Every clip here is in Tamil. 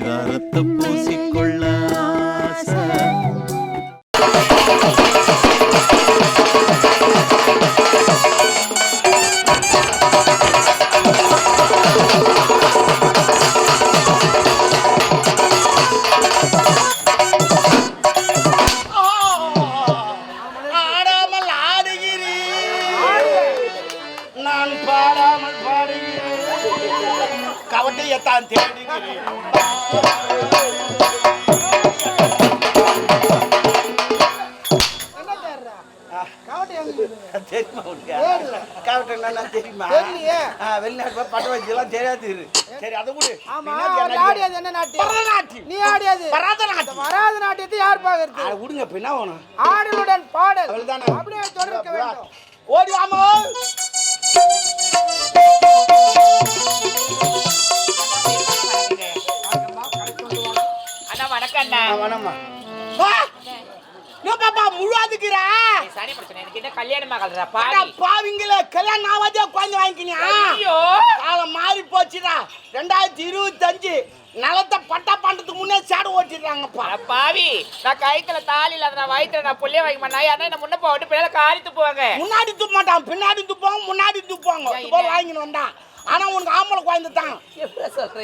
பரிதாரத்தை பூசிக்கொள்ள நான் பாடாமல் எங்க இருக்குது? தெரியுமா உனக்கு என்னன்னா தெரியுமா வெளிநாட்டு போய் பட்ட வச்சுலாம் தெரியாது. சரி அதை என்ன ஆடியது என்ன நாட்டியம்? பரதநாட்டியம் நீ ஆடியது பரதநாட்டியம் வராத நாட்டியத்தை யார் பாக்குறது ஆ, விடுங்க இப்ப என்ன வேணும் ஆடலுடன் பாடல் அவ்வளவுதானே? அப்படியே தொடர்க்க வேண்டும் ஓடி வாமோ வேணாமா பாப்பா முழுவாதுக்கிறா. சனி பிரச்சனை எனக்கு கல்யாணம் ஆகலடா பாவி. பாவிங்கள கல்யாணம் ஆவாதே குழந்தை வாங்கிக்கினியா? ஐயோ. காலம் மாறி போச்சுடா. ரெண்டாயிரத்தி இருபத்தஞ்சு நிலத்தை பட்டா பண்றதுக்கு முன்னே சேடு ஓட்டிடுறாங்கப்பா. பாவி. நான் கைத்துல தாலி இல்லாத நான் வயித்துல நான் புள்ளைய வாங்கி மாட்டேன். யாரா என்ன முன்ன போட்டு பிள்ளைல காரி துப்புவாங்க. முன்னாடி துப்ப மாட்டான். பின்னாடி துப்பாங்க முன்னாடி இல்ல? வாங்கின்னு வந்தான் ஆனா உனக்கு ஆம்பளை குழந்தை தான்.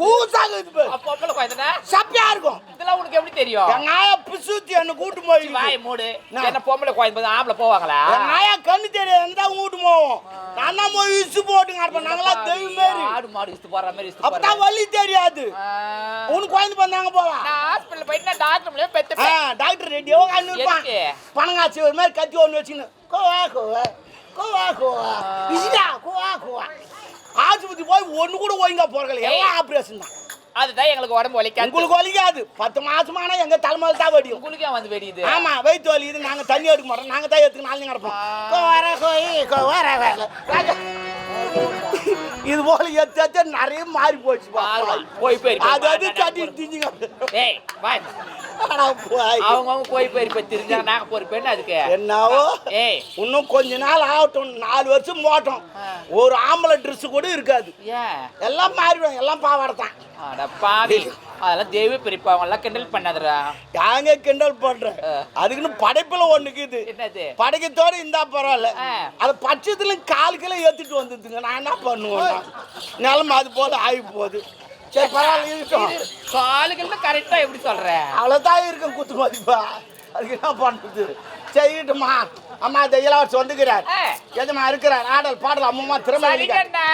கூசாக இது பொம்பளை குழந்தைனா? சப்பியா இருக்கும். இதெல்லாம் உனக்கு எப்படி தெரியும்? என் நாய பிசுத்தி என்ன கூட்டு போய் வாய் மூடு. என்ன பொம்பளை குழந்தை ஆம்பளை போவாங்களா? என் நாயா கண்ணு தெரியாது தான் வீட்டு போவோம். நான் தான் போய் இசு போட்டுங்க இருப்பேன் நாங்களாம் தெய்வம் மாரி. ஆடு மாடு இஸ்து போற மாதிரி இஸ்து அப்பதான் வழி தெரியாது. உனக்கு குழந்தை பண்ணாங்க போவா? ஹாஸ்பிடல் போயிட்டு நான் டாக்டர் மூலியம் பெத்து டாக்டர் ரெடியோ கண்ணு இருப்பான்? எதுக்கு? பணங்காட்சி ஒரு மாதிரி கத்தி ஒன்று வச்சுன்னு கோவா கோவா. கோவா கோவா. இசிடா கோவா கோவா. ஆஸ்பத்திரி போய் ஒன்று கூட ஒழுங்கா போறல எல்லாம் ஆப்ரேஷன் தான். அதுதான் எங்களுக்கு உடம்பு வலிக்காது. உங்களுக்கு வலிக்காது. பத்து மாசமானா எங்க தலைமையில் தான் வடியும். உங்களுக்கு வந்து வெடியுது. ஆமா வயிற்று வலி இது. நாங்க தண்ணி எடுக்க மாட்டோம். நாங்க தான் எடுத்துக்க நாளைக்கு கிடப்போம். கோவர கோயி கோவர இது போல எத்து எத்து நிறைய மாறி போச்சு. போய் போய் அது அது தட்டி திஞ்சுங்க ஏய் போய் அவங்க அவங்க போய் போய் போய் தெரிஞ்சா நாங்க போற பெண்ணு அதுக்கு. என்னவோ? ஏய். இன்னும் கொஞ்ச நாள் ஆகட்டும். நாலு வருஷம் போட்டோம். ஒரு ஆம்பளை ட்ரெஸ் கூட இருக்காது. எல்லாம் மாறிடும் எல்லாம் பாவாடை தான் அட பாவி. அதெல்லாம் தெய்வ பிரிப்பா. அவங்க எல்லாம் கிண்டல் பண்ணாதடா. யாங்க கிண்டல் பண்றேன் ஆ. அதுக்குன்னு படைப்புல ஒண்ணுக்குது என்னது? படைக்கத்தோட இருந்தா பரவாயில்ல. அது பட்சத்துல கால் கிலோ ஏத்திட்டு வந்துதுங்க நான் என்ன பண்ணுவேன் நிலமை அது போல ஆகி போகுது. சரி பரவாயில்ல இருக்கட்டும் காலுகள் கரெக்டா எப்படி சொல்ற? அவ்வளோதான் இருக்கும் குத்து மதிப்பா. அதுக்கு என்ன பண்ணுறது செய்யட்டுமா அம்மா இந்த இளவரசி வந்துக்கிறார். ஆ. எஜமா இருக்கிறார். ஆடல் பாடல் அம்மா திறமை சரிகண்ணா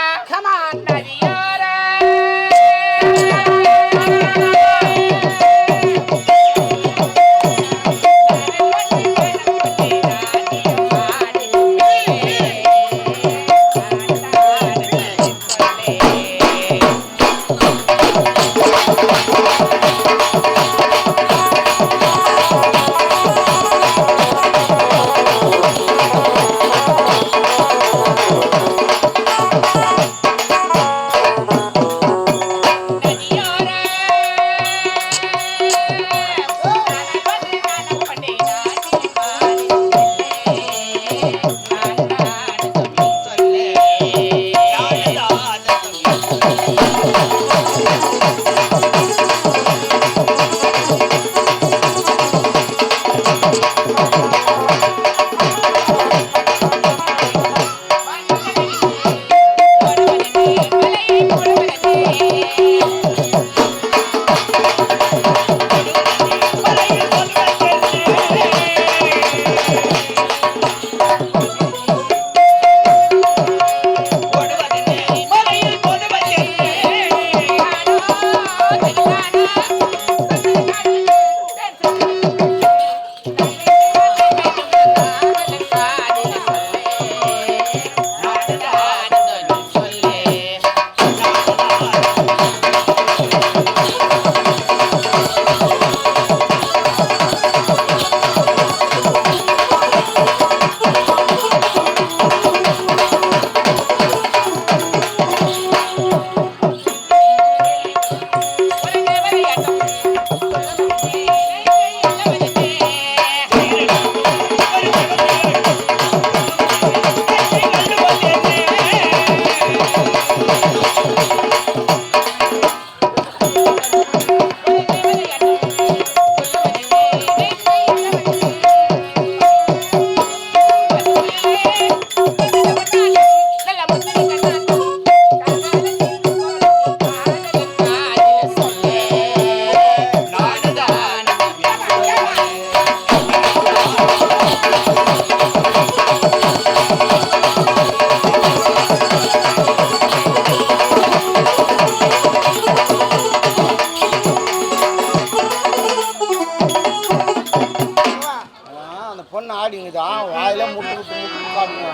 காட்டிங்குதான் வாயில முட்டு விட்டு முட்டு காட்டிங்க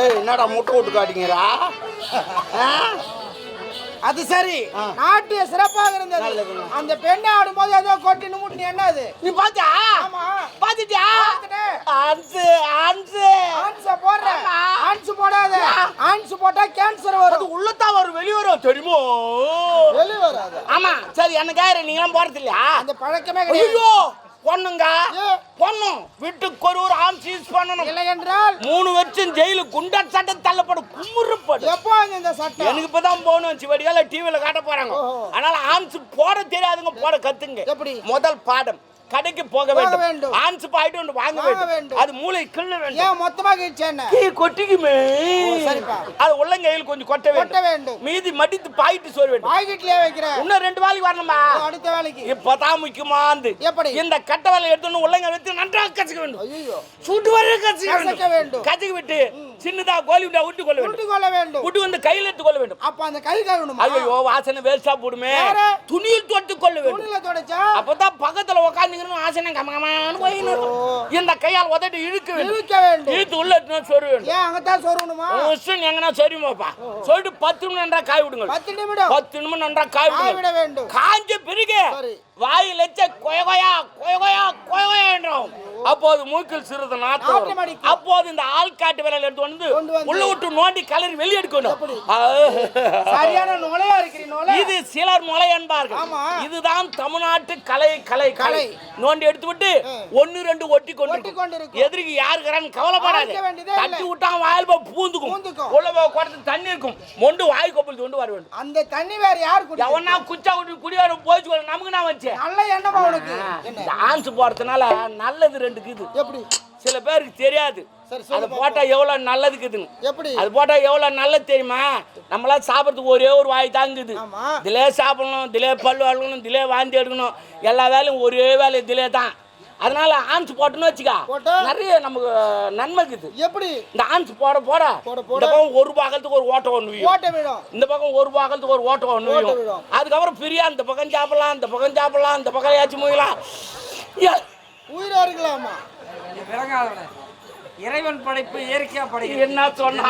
ஏய் என்னடா முட்டு விட்டு காட்டிங்கடா அது சரி. நாட்டிய சிறப்பாக இருந்தது. அந்த பெண்ணை ஆடும்போது ஏதோ கொட்டி நிமிட்டு என்ன அது? நீ பாத்தியா? பாத்துட்டியா? ஆன்ஸ் ஆன்ஸ் ஆன்ஸ் போடுற. ஆன்ஸ் போடாத. ஆன்ஸ் போட்டா கேன்சர் வரும். உள்ளத்தா வரும் வெளிய வரும் தெரியுமோ? வெளிய வராது. ஆமா. சரி என்ன கேக்குற நீங்களாம் போறது இல்லையா அந்த பழக்கமே கிடையாது. பொண்ணுங்க? ஏ. பொண்ணும் வீட்டுக்கு ஒரு ஒரு ஆம் சீஸ் பண்ணணும். இல்லை என்றால் மூணு வருஷம் ஜெயிலு குண்டர் சட்டம் தள்ளப்படும் குமுறுப்படும். எப்போ இந்த சட்டம்? எனக்கு இப்பதான் போகணும் சிவடியால டிவில காட்ட போறாங்க. ஓஹோ. அதனால ஆன்ஸ் போட தெரியாதுங்க போட கத்துங்க. எப்படி? முதல் பாடம். கடைக்கு போக வேண்டும். ஆன்ஸ் பாயிட்டு ஒன்று வாங்க வேண்டும். அது மூளை கிள்ள வேண்டும். ஏன் மொத்தமா கீ கொட்டிக்குமே. அது உள்ளங்கையில் கொஞ்சம் கொட்ட வேண்டும். வேண்டும். மீதி மடித்து பாயிட்டு சோறு வேண்டும். பாக்கெட்லயே வைக்கிறேன். இன்னும் ரெண்டு வேலைக்கு வரணுமா? அடுத்த வேலைக்கு இப்பதான் முக்கியமாந்து எப்படி? இந்த கட்ட வேலை எடுத்து உள்ளங்க வைத்து நன்றாக கச்சுக்க வேண்டும். ஐயோ சுட்டு வர கச்சுக்க வேண்டும். கச்சுக்க விட்டு சின்னதா கோலி விட்டா விட்டு கொள்ள வேண்டும். கொள்ள வேண்டும். விட்டு வந்து கையில் எடுத்து கொள்ள வேண்டும். அப்ப அந்த கை கழுவணுமா? ஐயோ வாசனை வேஸ்டா போடுமே? துணியில் தொட்டு கொள்ள வேண்டும். துணியில தொடச்சா? அப்பதான் பக்கத்துல வாசனை கமகமான்னு போயிடும் இந்த கையால் உதட்டு இழுக்க வேண்டும். இழுக்க வேண்டும். இழுத்து உள்ள எடுத்துன்னு சொரு வேண்டும்? ஏன் அங்கத்தான் சொருகணுமா? எங்கன்னா சரிமாப்பா சொல்லிட்டு பத்து நிமிடம் நன்றா காய் விடுங்க பத்து நிமிடம். பத்து நிமிடம் நன்றா காய் காய விட வேண்டும். காஞ்ச பிறகு சரி. வாயில் எச்ச கொயகொயா கொயகொயா கொயகொயா என்றோம். அப்போது மூக்கில் சிறிது. அடிக்கும். அப்போது இந்த ஆள்காட்டு விரல் எடுத்து வந்து. உள்ள விட்டு நோண்டி கலரி வெளியே எடுக்கணும் எப்படி? ஆ. சரியான நுழையா இருக்கிறீ நுழை இது சிலர் முளை என்பார்கள். இதுதான் தமிழ்நாட்டு கலை கலை கலை. நோண்டி எடுத்து விட்டு. ஒன்னு ரெண்டு ஒட்டி கொண்டு. எதிரிக்கு யாருக்கிறான்னு கவலைப்படாது. தட்டி விட்டான் வாயில் போய் பூந்துக்கும். உள்ள போய் குடத்து தண்ணி இருக்கும் மொண்டு வாய் கொப்பல் கொண்டு வர வேண்டும் அந்த தண்ணி வேற யார் குடி எவனா குச்சா விட்டு குடியார போச்சு நமக்கு நான் வச்சேன் நல்ல எண்ணமா உனக்கு டான்ஸ் போறதுனால நல்லது ரெண்டுக்கு இது எப்படி? சில பேருக்கு தெரியாது. அது போட்டா எவ்வளவு நல்லதுக்குதுன்னு. எப்படி? அது போட்டா எவ்வளவு நல்லது தெரியுமா? நம்மளாம் சாப்பிட்றதுக்கு ஒரே ஒரு வாய் தாங்குது. இதிலே சாப்பிடணும் இதிலே பல் வளர்க்கணும் இதிலே வாந்தி எடுக்கணும். எல்லா வேலையும் ஒரே வேலை இதிலே தான். அதனால ஆன்ஸ் போட்டோன்னு வச்சுக்கா? நிறைய நமக்கு நன்மை இருக்குது எப்படி? இந்த ஆன்ஸ் போட போட இந்த. பக்கம் ஒரு பாகத்துக்கு ஒரு ஓட்டம் ஒன்று இந்த பக்கம் ஒரு பாகத்துக்கு ஒரு ஓட்டம் ஒன்று. அதுக்கப்புறம் பிரியா இந்த பக்கம் சாப்பிடலாம் இந்த பக்கம் சாப்பிடலாம் இந்த பக்கம் ஏச்சு மூயலாம் உயிரா இருக்கலாமா விலகாதவனே இறைவன் படைப்பு இயற்கையா படைக்கிறது என்ன சொன்னா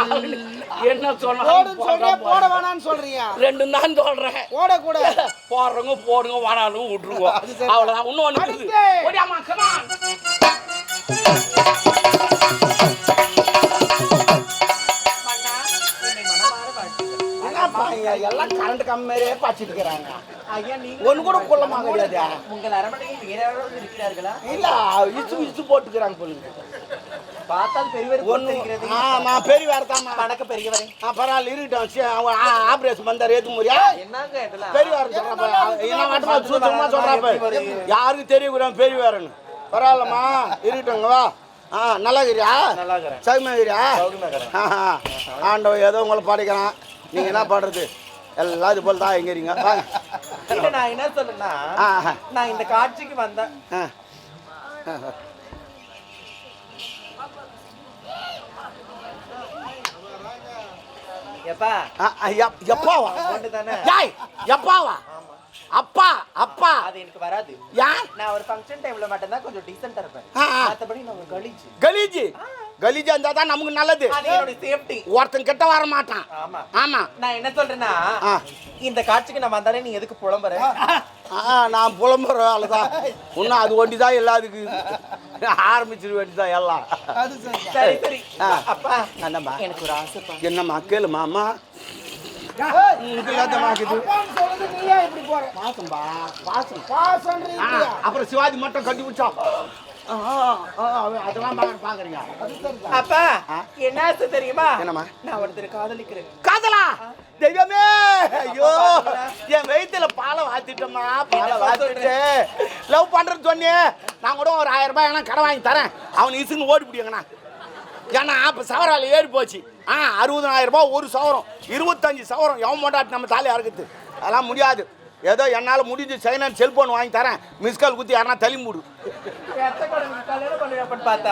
என்ன சொன்னா சொல்றியா? போட. வேணாம்னு சொல்றியா? ரெண்டும் தான் சொல்றேன். ஓடக்கூட போடுறவங்க போடுங்க வாடாலும் அது சரி. அவ்வளவுதான். இன்னும் ஒண்ணு. ஓடியாமா கமான் எல்லாம் கரண்ட் கம்மியே பாய்ச்சிட்டு இருக்கிறாங்க. ஒண்ணு கூட கொள்ளமாக கிடையாது உங்கள் அரண்மனையில் இருக்கிறார்களா? இல்ல இச்சு இச்சு போட்டுக்கிறாங்க சொல்லுங்க பார்த்தால் பெரியவர் ஒண்ணு இருக்கிறது ஆமா பெரிய வேறதாமா வணக்க பெரியவரே. பரவாயில்ல இருக்கட்டும் அவன் ஆபரேஷன் வந்தாரு ஏத்து முறியா என்னங்க இதெல்லாம்? பெரிய வேற சொல்றாப்ப என்ன மட்டுமா சூத்திரமா சொல்றாப்ப? யாருக்கும் தெரியக்கூடாது பெரிய வேறன்னு பரவாயில்லம்மா இருக்கட்டுங்க வா. ஆ நல்லா இருக்கிறியா? சௌமியா இருக்கிறியா. ஆண்டவன் ஏதோ உங்களை பாடிக்கிறான். நீங்க என்ன பாடுறது எல்லாம் இது போல தான் எங்க இருக்கீங்க வாங்க இல்ல நான் என்ன ஆஹா. நான் இந்த காட்சிக்கு வந்தேன். எப்பா? எப்பாவா? தானே யாய் எப்பாவா? அப்பா அப்பா. அது எனக்கு வராது. நான் ஒரு ஃபங்க்ஷன் டைம்ல மட்டும்தான் கொஞ்சம் டீசெண்டா இருப்பேன். மத்தபடி நான் ஒரு கழிச்சு கலீஜி கலீஜா இருந்தா தான் நமக்கு நல்லது. ஒருத்தன் கிட்ட வர மாட்டான். ஆமா. ஆமா. நான் என்ன சொல்றேன்னா. இந்த காட்சிக்கு நான் வந்தாலே நீ எதுக்கு புலம்புற? நான் புலம்புற ஆளு தான் இன்னும் அது ஒண்டி தான் எல்லாத்துக்கு ஆரம்பிச்சிட வேண்டியதான் எல்லாம். சரி. சரி. அப்பா என்னம்மா? எனக்கு ஒரு ஆசைப்பா என்னம்மா? கேளுமா அம்மா. அப்புறம் சிவாஜி மட்டும் கட்டி பிடிச்சோம் அதெல்லாம் பாக்க- பாக்குறீங்க. அப்பா? என்ன தெரியுமா? என்னம்மா? நான் ஒருத்தர் காதலிக்கிறேன். காதலா? தெய்வமே! ஐயோ என் வயித்துல பாலை வாத்திட்டோமா பாலை வாத்திட்டு. லவ் பண்றது சொன்னியே நான் கூட ஒரு ஆயிரம் ரூபாய் கடன் வாங்கி தரேன். அவன் இசுன்னு ஓடி பிடிங்கண்ணா ஏன்னா இப்போ சவரால் ஏறி போச்சு. ஆ அறுபதனாயிரம் ரூபாய் ஒரு சவரம். இருபத்தஞ்சு சவரம். எவன் மாட்டாட்டு நம்ம தாலி அறுக்குது? அதெல்லாம் முடியாது. ஏதோ என்னால் முடிஞ்சு சைனான் செல்போன் வாங்கி தரேன். மிஸ்கால் குத்தி யாருன்னா தள்ளி மூடு.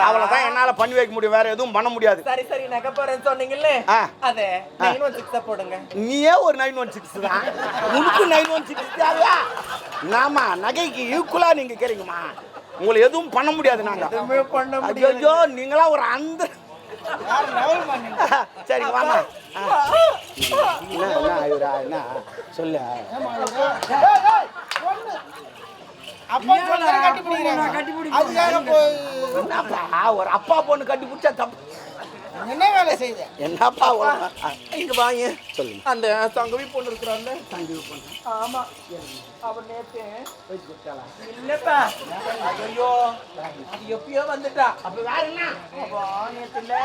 அவ்வளோதான் என்னால் பண்ணி வைக்க முடியும். வேற எதுவும் பண்ண முடியாது. சரி சரி நகை. அதே நைன் ஒன் சிக்ஸா போடுங்க. நீயே ஒரு நைன் ஒன் சிக்ஸ் தான். உனக்கு நைன் ஒன் சிக்ஸ் தேவையா? நாமா நகைக்கு ஈக்குவலா நீங்க கேறீங்கம்மா. உங்களை எதுவும் பண்ண முடியாது நாங்க. எதுவுமே பண்ண ஐயோ நீங்களா ஒரு அந்த யார் சரி வாமா. என்ன என்ன ஆகுறா என்ன? சொல்லு. ஒரு அப்பா பொண்ணு கட்டி பிடிச்சா தப்பு. என்ன வேலை செய்த? என்னப்பா இங்க வாங்க. சொல்லுங்க. அந்த தங்கவி பொண்ணு இருக்கிறான்ல தங்கி பொண்ணு. ஆமா. அவன் நேத்து இல்லப்பா. ஐயோ. அது எப்பயோ வந்துட்டா. அப்ப வேற என்ன? அப்பா நேத்து இல்ல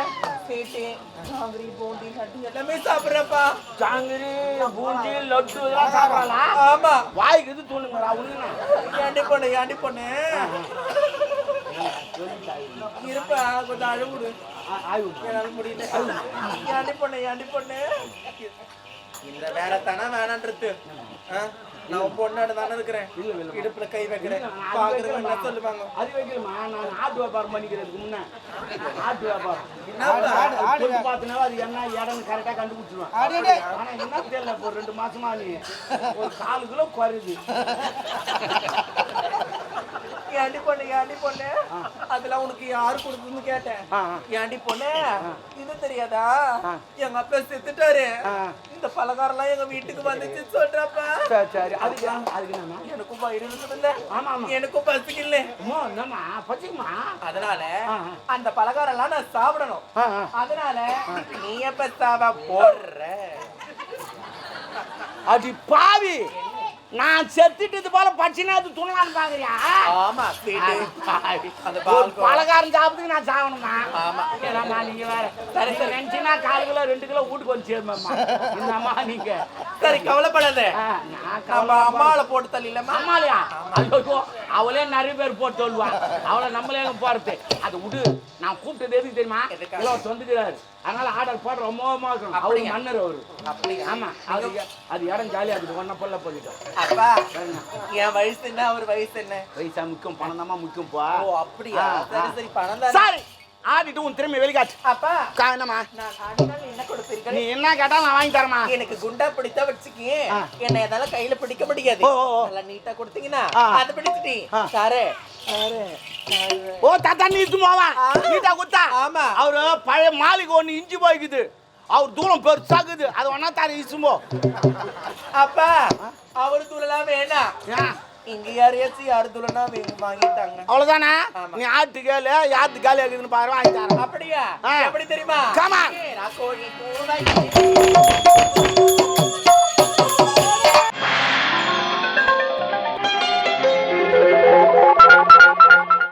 சீட்டு ஜாங்கிரி பூண்டி லட்டு எல்லாமே சாப்பிடுறப்பா. ஜாங்கிரி பூந்தி லட்டு இதெல்லாம் சாப்பிடலாம் ஆமா. வாய்க்கு இது தூணுங்களா உனக்கு ஏண்டி பொண்ணு ஏண்டி பொண்ணு? இருப்பா கொஞ்சம் அழுகுடு என்னால முடியல. ஏண்டி பொண்ணு ஏண்டி பொண்ணு? இந்த வேலை தானே வேணான்றது? நான் பொண்ணாடு தானே இருக்கிறேன். இடுப்புல கை வைக்கிறேன். பாக்குறவங்க சொல்லுவாங்க? அது நான் ஆட்டு வியாபாரம் பண்ணிக்கிறதுக்கு முன்ன. ஆட்டு வியாபாரம்? ஆடு பார்த்தனா அது என்ன இடம்னு கரெக்டாக கண்டுபிடிச்சிருவேன். ஆனா என்ன தெரியல இப்போ ரெண்டு மாசமா நீ. ஒரு கால் கிலோ குறையுது. ஏண்டி பொண்ணு ஏண்டி பொண்ணு? அதெல்லாம் உனக்கு யாரு கொடுக்குதுன்னு கேட்டேன். ஏண்டி பொண்ணு? இது தெரியாதா? எங்க அப்பா செத்துட்டாரு. இந்த பலகாரம்லாம் எங்க வீட்டுக்கு வந்துச்சு சொல்றப்பா. சரி அதுக்கு அதுக்கு எனக்கும் வயிறு இருக்குதுல்ல எனக்கும் என்னம்மா? பச்சிக்குமா அதனால. அந்த பலகாரம் எல்லாம் நான் சாப்பிடணும். அதனால நீ எப்ப சாவ போடுற? அடி பாவி! நான் செத்துட்டு இது போல பச்சினா அது துணலான்னு பாக்குறியா? ஆமா. பலகாரம் சாப்பிட்டு நான் சாகணுமா? ஆமா. நீங்க வேற? நினைச்சுன்னா கால் கிலோ ரெண்டு கிலோ வீட்டுக்கு வந்து சேருமாம்மா. நீங்க. சரி கவலைப்படாத. ஆ, நான் நம்ம கவலை அம்மாவை போட்டு தள்ளிலமா அம்மாலையா ஐயோ அவளே நிறைய பேர் போட்டு சொல்லுவா அவளை நம்மளே போறது. அது விடு. நான் கூப்பிட்டது எதுக்கு தெரியுமா? இவ்வளோ சொந்துக்கிறாரு அதனால ஆர்டர் போடுற ரொம்ப இருக்கணும். அவரு? மன்னர் அவரு? ஆமா. அது அது இடம் ஜாலியா இருக்குது. ஒன்ன பொல்ல போயிட்டோம் அப்பா என் வயசு என்ன? அவர் வயசு என்ன? பைசா முக்கியம் பணம் தாம்மா முக்கியம் போ. அப்படியா? சரி. சரி பணம் தான். சாரி! ஆடிட்டு உன் திரும்பி வெளிக்காட்டு அப்பா கா என்னம்மா நான் ஆடினால் என்ன கொடுப்பீர்கள் நீ என்ன கேட்டாலும் நான் வாங்கி தரமா எனக்கு குண்டா பிடித்தா வச்சுக்கே. என்ன எதால கையில பிடிக்க முடியாது. நல்லா நீட்டா கொடுத்தீங்கன்னா. அது பிடிச்சிட்டி. சாரு. ஓ தாத்தா நீ ஆ. நீட்டா குத்தா ஆமா. அவரு பழைய மாளிகை ஒண்ணு இஞ்சி போய்க்குது அவர் தூரம் பெருசாக்குது அது ஒன்னா தாரி இசும்போ அப்பா அவரு தூளெல்லாம் வேணாம் இங்க யாரையாச்சும் யாரு தூளனா வாங்கிட்டாங்க. அவ்வளவுதானே. நீ ஆட்டு கேளு யாத்து காலி ஆகுதுன்னு பாரு வாங்கி தரேன். அப்படியா. எப்படி தெரியுமா? கோழி